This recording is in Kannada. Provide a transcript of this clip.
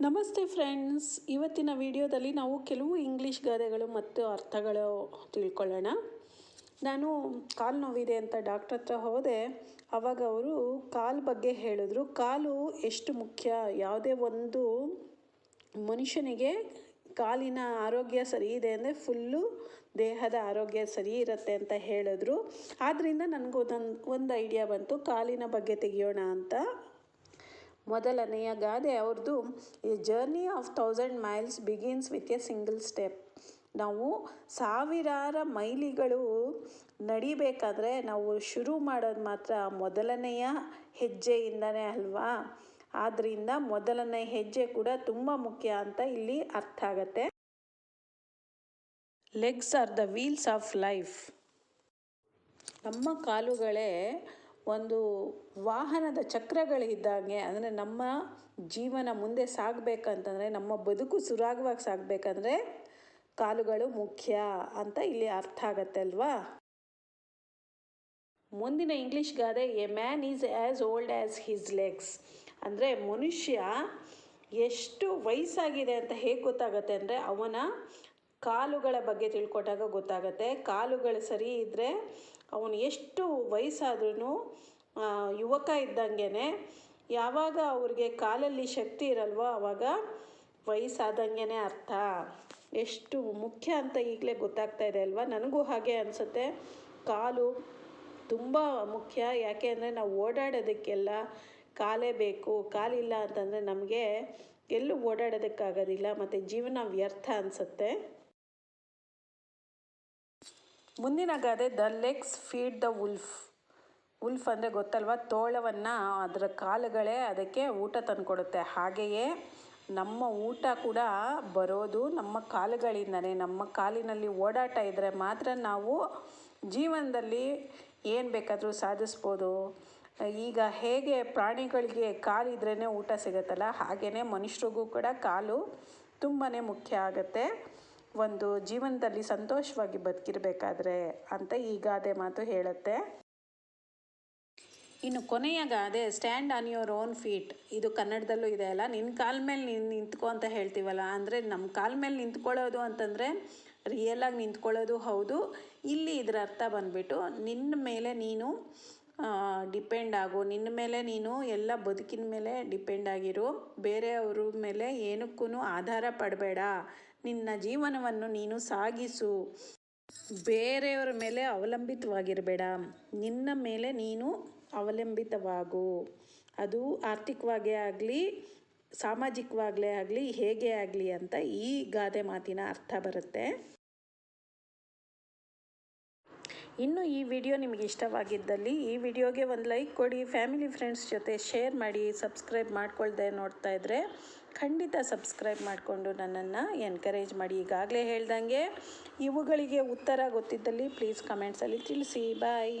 ನಮಸ್ತೆ ಫ್ರೆಂಡ್ಸ್. ಇವತ್ತಿನ ವಿಡಿಯೋದಲ್ಲಿ ನಾವು ಕೆಲವು ಇಂಗ್ಲೀಷ್ ಗಾದೆಗಳು ಮತ್ತು ಅರ್ಥಗಳು ತಿಳ್ಕೊಳ್ಳೋಣ. ನಾನು ಕಾಲು ನೋವಿದೆ ಅಂತ ಡಾಕ್ಟ್ರ್ ಹತ್ರ ಹೋದೆ. ಆವಾಗ ಅವರು ಕಾಲು ಬಗ್ಗೆ ಹೇಳಿದ್ರು. ಕಾಲು ಎಷ್ಟು ಮುಖ್ಯ? ಯಾವುದೇ ಒಂದು ಮನುಷ್ಯನಿಗೆ ಕಾಲಿನ ಆರೋಗ್ಯ ಸರಿ ಇದೆ ಅಂದರೆ ಫುಲ್ಲು ದೇಹದ ಆರೋಗ್ಯ ಸರಿ ಇರುತ್ತೆ ಅಂತ ಹೇಳಿದ್ರು. ಆದ್ದರಿಂದ ನನಗೊಂದೊಂದು ಒಂದು ಐಡಿಯಾ ಬಂತು. ಕಾಲಿನ ಬಗ್ಗೆ ತೆಗಿಯೋಣ ಅಂತ. ಮೊದಲನೆಯ ಗಾದೆ ಅವ್ರದ್ದು, a journey of thousand miles begins with a single step ನಾವು ಸಾವಿರಾರ ಮೈಲಿಗಳು ನಡಿಬೇಕಾದ್ರೆ ನಾವು ಶುರು ಮಾಡೋದು ಮಾತ್ರ ಮೊದಲನೆಯ ಹೆಜ್ಜೆಯಿಂದನೇ ಅಲ್ವಾ? ಆದ್ದರಿಂದ ಮೊದಲನೇ ಹೆಜ್ಜೆ ಕೂಡ ತುಂಬ ಮುಖ್ಯ ಅಂತ ಇಲ್ಲಿ ಅರ್ಥ ಆಗತ್ತೆ. Legs are the wheels of life ನಮ್ಮ ಕಾಲುಗಳೇ ಒಂದು ವಾಹನದ ಚಕ್ರಗಳಿದ್ದಾಗೆ ಅಂದರೆ ನಮ್ಮ ಜೀವನ ಮುಂದೆ ಸಾಗಬೇಕಂತಂದರೆ, ನಮ್ಮ ಬದುಕು ಸುರಾಗವಾಗಿ ಸಾಗಬೇಕಂದ್ರೆ ಕಾಲುಗಳು ಮುಖ್ಯ ಅಂತ ಇಲ್ಲಿ ಅರ್ಥ ಆಗತ್ತೆ ಅಲ್ವಾ? ಮುಂದಿನ ಇಂಗ್ಲೀಷ್ ಗಾದೆ a man is as old as his legs ಅಂದರೆ ಮನುಷ್ಯ ಎಷ್ಟು ವಯಸ್ಸಾಗಿದೆ ಅಂತ ಹೇಗೆ ಗೊತ್ತಾಗತ್ತೆ ಅಂದರೆ, ಅವನ ಕಾಲುಗಳ ಬಗ್ಗೆ ತಿಳ್ಕೊಟ್ಟಾಗ ಗೊತ್ತಾಗತ್ತೆ. ಕಾಲುಗಳು ಸರಿ ಇದ್ದರೆ ಅವನು ಎಷ್ಟು ವಯಸ್ಸಾದ್ರೂ ಯುವಕ ಇದ್ದಂಗೆ ಯಾವಾಗ ಅವ್ರಿಗೆ ಕಾಲಲ್ಲಿ ಶಕ್ತಿ ಇರಲ್ವೋ ಅವಾಗ ವಯಸ್ಸಾದಂಗೆ ಅರ್ಥ. ಎಷ್ಟು ಮುಖ್ಯ ಅಂತ ಈಗಲೇ ಗೊತ್ತಾಗ್ತಾ ಇದೆ ಅಲ್ವಾ? ನನಗೂ ಹಾಗೆ ಅನಿಸುತ್ತೆ. ಕಾಲು ತುಂಬ ಮುಖ್ಯ. ಯಾಕೆ ಅಂದರೆ ನಾವು ಓಡಾಡೋದಕ್ಕೆಲ್ಲ ಕಾಲೇ ಬೇಕು. ಕಾಲಿಲ್ಲ ಅಂತಂದರೆ ನಮಗೆ ಎಲ್ಲೂ ಓಡಾಡೋದಕ್ಕಾಗೋದಿಲ್ಲ. ಮತ್ತು ಜೀವನ ವ್ಯರ್ಥ ಅನಿಸುತ್ತೆ. ಮುಂದಿನ ಗಾದೆ, the legs feed the wolf wolf ಅಂದರೆ ಗೊತ್ತಲ್ವ? ತೋಳವನ್ನು ಅದರ ಕಾಲುಗಳೇ ಅದಕ್ಕೆ ಊಟ ತಂದುಕೊಡುತ್ತೆ. ಹಾಗೆಯೇ ನಮ್ಮ ಊಟ ಕೂಡ ಬರೋದು ನಮ್ಮ ಕಾಲುಗಳಿಂದನೇ. ನಮ್ಮ ಕಾಲಿನಲ್ಲಿ ಓಡಾಟ ಇದ್ದರೆ ಮಾತ್ರ ನಾವು ಜೀವನದಲ್ಲಿ ಏನು ಬೇಕಾದರೂ ಸಾಧಿಸ್ಬೋದು. ಈಗ ಹೇಗೆ ಪ್ರಾಣಿಗಳಿಗೆ ಕಾಲಿದ್ರೇ ಊಟ ಸಿಗುತ್ತಲ್ಲ ಹಾಗೆಯೇ ಮನುಷ್ಯರಿಗೂ ಕೂಡ ಕಾಲು ತುಂಬಾ ಮುಖ್ಯ ಆಗುತ್ತೆ. ಒಂದು ಜೀವನದಲ್ಲಿ ಸಂತೋಷವಾಗಿ ಬದುಕಿರಬೇಕಾದ್ರೆ ಅಂತ ಈ ಗಾದೆ ಮಾತು ಹೇಳುತ್ತೆ. ಇನ್ನು ಕೊನೆಯ ಗಾದೆ stand on your own feet ಇದು ಕನ್ನಡದಲ್ಲೂ ಇದೆ ಅಲ್ಲ? ನಿನ್ನ ಕಾಲ ಮೇಲೆ ನೀನು ನಿಂತ್ಕೊ ಅಂತ ಹೇಳ್ತೀವಲ್ಲ? ಅಂದರೆ ನಮ್ಮ ಕಾಲ ಮೇಲೆ ನಿಂತ್ಕೊಳ್ಳೋದು ಅಂತಂದರೆ ರಿಯಲಾಗಿ ನಿಂತ್ಕೊಳ್ಳೋದು ಹೌದು. ಇಲ್ಲಿ ಇದರ ಅರ್ಥ ಬಂದುಬಿಟ್ಟು ನಿನ್ನ ಮೇಲೆ ನೀನು ಡಿಪೆಂಡ್ ಆಗು. ನಿನ್ನ ಮೇಲೆ ನೀನು ಎಲ್ಲ ಬದುಕಿನ ಮೇಲೆ ಡಿಪೆಂಡ್ ಆಗಿರು. ಬೇರೆಯವ್ರ ಮೇಲೆ ಏನಕ್ಕೂ ಆಧಾರ ಪಡಬೇಡ. ನಿನ್ನ ಜೀವನವನ್ನು ನೀನು ಸಾಗಿಸು. ಬೇರೆಯವರ ಮೇಲೆ ಅವಲಂಬಿತವಾಗಿರಬೇಡ. ನಿನ್ನ ಮೇಲೆ ನೀನು ಅವಲಂಬಿತವಾಗು. ಅದು ಆರ್ಥಿಕವಾಗೇ ಆಗಲಿ, ಸಾಮಾಜಿಕವಾಗಲೇ ಆಗಲಿ, ಹೇಗೆ ಆಗಲಿ ಅಂತ ಈ ಗಾದೆ ಮಾತಿನ ಅರ್ಥ ಬರುತ್ತೆ. ಇನ್ನು ಈ ವಿಡಿಯೋ ನಿಮಗೆ ಇಷ್ಟವಾಗಿದ್ದಲ್ಲಿ ಈ ವಿಡಿಯೋಗೆ ಒಂದು ಲೈಕ್ ಕೊಡಿ, ಫ್ಯಾಮಿಲಿ ಫ್ರೆಂಡ್ಸ್ ಜೊತೆ ಶೇರ್ ಮಾಡಿ, ಸಬ್ಸ್ಕ್ರೈಬ್ ಮಾಡ್ಕೊಳ್ದೆ ನೋಡ್ತಾ ಇದ್ದರೆ ಖಂಡಿತ ಸಬ್ಸ್ಕ್ರೈಬ್ ಮಾಡಿಕೊಂಡು ನನ್ನನ್ನು ಎನ್ಕರೇಜ್ ಮಾಡಿ. ಈಗಾಗಲೇ ಹೇಳ್ದಂಗೆ ಇವುಗಳಿಗೆ ಉತ್ತರ ಗೊತ್ತಿದ್ದಲ್ಲಿ ಪ್ಲೀಸ್ ಕಮೆಂಟ್ಸಲ್ಲಿ ತಿಳಿಸಿ. ಬಾಯ್